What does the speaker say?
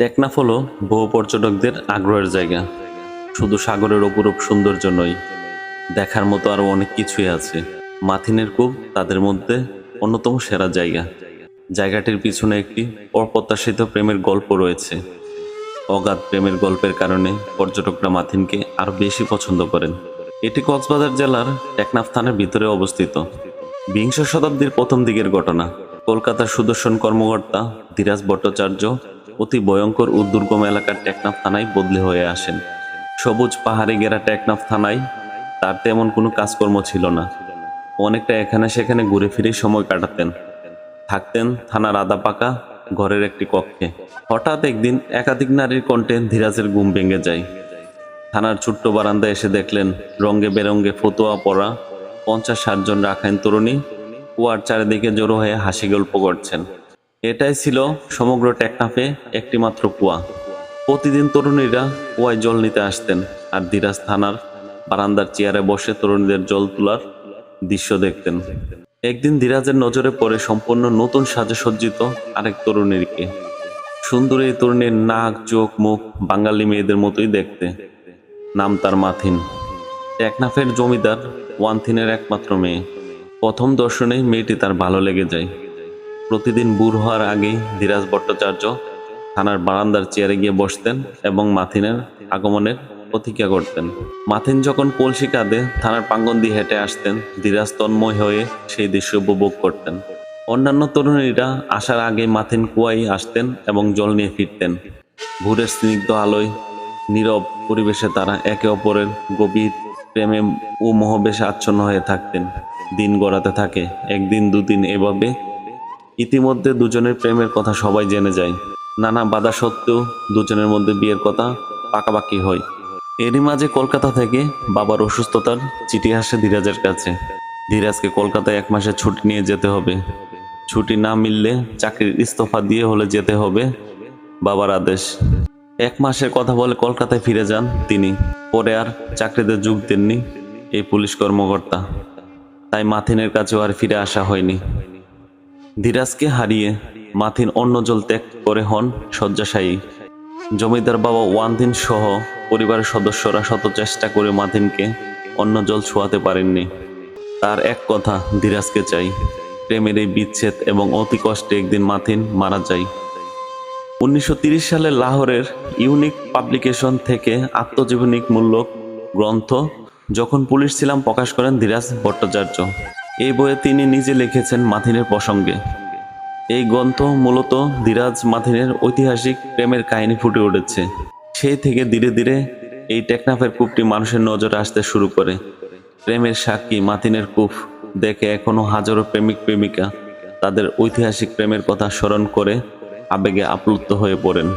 টেকনাফ হলো বহু পর্যটকদের আগ্রহের জায়গা। শুধু সাগরের অপরূপ সৌন্দর্য নয়, দেখার মতো আরও অনেক কিছুই আছে। মাথিনের কূপ তাদের মধ্যে অন্যতম সেরা জায়গা। জায়গাটির পিছনে একটি অপ্রত্যাশিত প্রেমের গল্প রয়েছে। অগাধ প্রেমের গল্পের কারণে পর্যটকরা মাথিনকে আরও বেশি পছন্দ করেন। এটি কক্সবাজার জেলার টেকনাফ থানার ভিতরে অবস্থিত। বিংশ শতাব্দীর প্রথম দিকের ঘটনা। কলকাতার সুদর্শন কর্মকর্তা ধীরাজ ভট্টাচার্য অতি ভয়ঙ্কর ও দুর্গম এলাকার টেকনাফ থানায় বদলি হয়ে আসেন। সবুজ পাহাড়ে ঘেরা টেকনাফ থানায় তার তেমন কোনো কাজকর্ম ছিল না। অনেকটা এখানে সেখানে ঘুরে ফিরে সময় কাটাতেন। থাকতেন থানার আদা পাকা ঘরের একটি কক্ষে। হঠাৎ একদিন একাধিক নারীর কণ্ঠে ধীরাজের ঘুম ভেঙে যায়। থানার ছোট্ট বারান্দায় এসে দেখলেন রঙ্গে বেরঙ্গে ফতোয়া পরা পঞ্চাশ ষাট জন রাখাইন তরুণী কুয়ার চারিদিকে জড়ো হয়ে হাসি গল্প করছেন। এটাই ছিল সমগ্র টেকনাফে একটি মাত্র কুয়া। প্রতিদিন তরুণীরা কুয়ায় জল নিতে আসতেন আর ধীরাজ থানার বারান্দার চেয়ারে বসে তরুণীদের জল তোলার দৃশ্য দেখতেন। একদিন ধীরাজের নজরে পড়ে সম্পূর্ণ নতুন সাজে সজ্জিত আরেক তরুণীকে। সুন্দর এই তরুণীর নাক, চোখ, মুখ বাঙালি মেয়েদের মতোই দেখতে। নাম তার মাথিন। টেকনাফের জমিদার ওয়ানথিনের একমাত্র মেয়ে। প্রথম দর্শনে মেয়েটি তার ভালো লেগে যায়। প্রতিদিন বুড় হওয়ার আগেই ধীরাজ ভট্টাচার্য থানার বারান্দার চেয়ারে গিয়ে বসতেন এবং মাথিনের আগমনের প্রতীক্ষা করতেন। মাথিন যখন কলসি কাঁধে থানার প্রাঙ্গন দিয়ে হেঁটে আসতেন, ধীরাজ তন্ময় হয়ে সেই দৃশ্য উপভোগ করতেন। অন্যান্য তরুণীরা আসার আগে মাথিন কুয়াই আসতেন এবং জল নিয়ে ফিরতেন। ভোরের স্নিগ্ধ আলোয় নীরব পরিবেশে তারা একে অপরের গভীর প্রেমে ও মোহবেশে আচ্ছন্ন হয়ে থাকতেন। দিন গড়াতে থাকে, একদিন দুদিন এভাবে ইতিমধ্যে দুজনের প্রেমের কথা সবাই জেনে যায়। নানা বাধা সত্ত্বেও দুজনের মধ্যে বিয়ের কথা পাকাপাকি হয়। এরই মাঝে কলকাতা থেকে বাবার অসুস্থতার চিঠি আসে ধীরাজের কাছে। ধীরাজকে কলকাতায় এক মাসের ছুটি নিয়ে যেতে হবে। ছুটি না মিললে চাকরির ইস্তফা দিয়ে হলে যেতে হবে বাবার আদেশ। এক মাসের কথা বলে কলকাতায় ফিরে যান তিনি। পরে আর চাকরিতে যোগ দেননি এই পুলিশ কর্মকর্তা। তাই মাথিনের কাছেও আর ফিরে আসা হয়নি। ধীরাজকে হারিয়ে মাথিন অন্য জল ত্যাগ করে হন শয্যাশায়ী। জমিদার বাবা ওয়ানদিন সহ পরিবারের সদস্যরা শত চেষ্টা করে মাথিনকে অন্য জল ছোঁয়াতে পারেননি। তার এক কথা ধীরাজকে চাই। প্রেমের এই বিচ্ছেদ এবং অতি কষ্টে একদিন মাথিন মারা যায়। উনিশশো সালে লাহোরের ইউনিক পাবলিকেশন থেকে আত্মজীবনিক মূলক গ্রন্থ যখন পুলিশ ছিলাম প্রকাশ করেন ধীরাজ ভট্টাচার্য। এই বইয়ে তিনি নিজে লিখেছেন মাথিনের প্রসঙ্গে। এই গ্রন্থ মূলত ধীরাজ মাথিনের ঐতিহাসিক প্রেমের কাহিনী ফুটে উঠেছে। সেই থেকে ধীরে ধীরে এই টেকনাফের কূপটি মানুষের নজরে আসতে শুরু করে। প্রেমের সাক্ষী মাথিনের কূপ দেখে এখনও হাজারো প্রেমিক, প্রেমিকা তাদের ঐতিহাসিক প্রেমের কথা স্মরণ করে আবেগে আপ্লুত হয়ে পড়েন।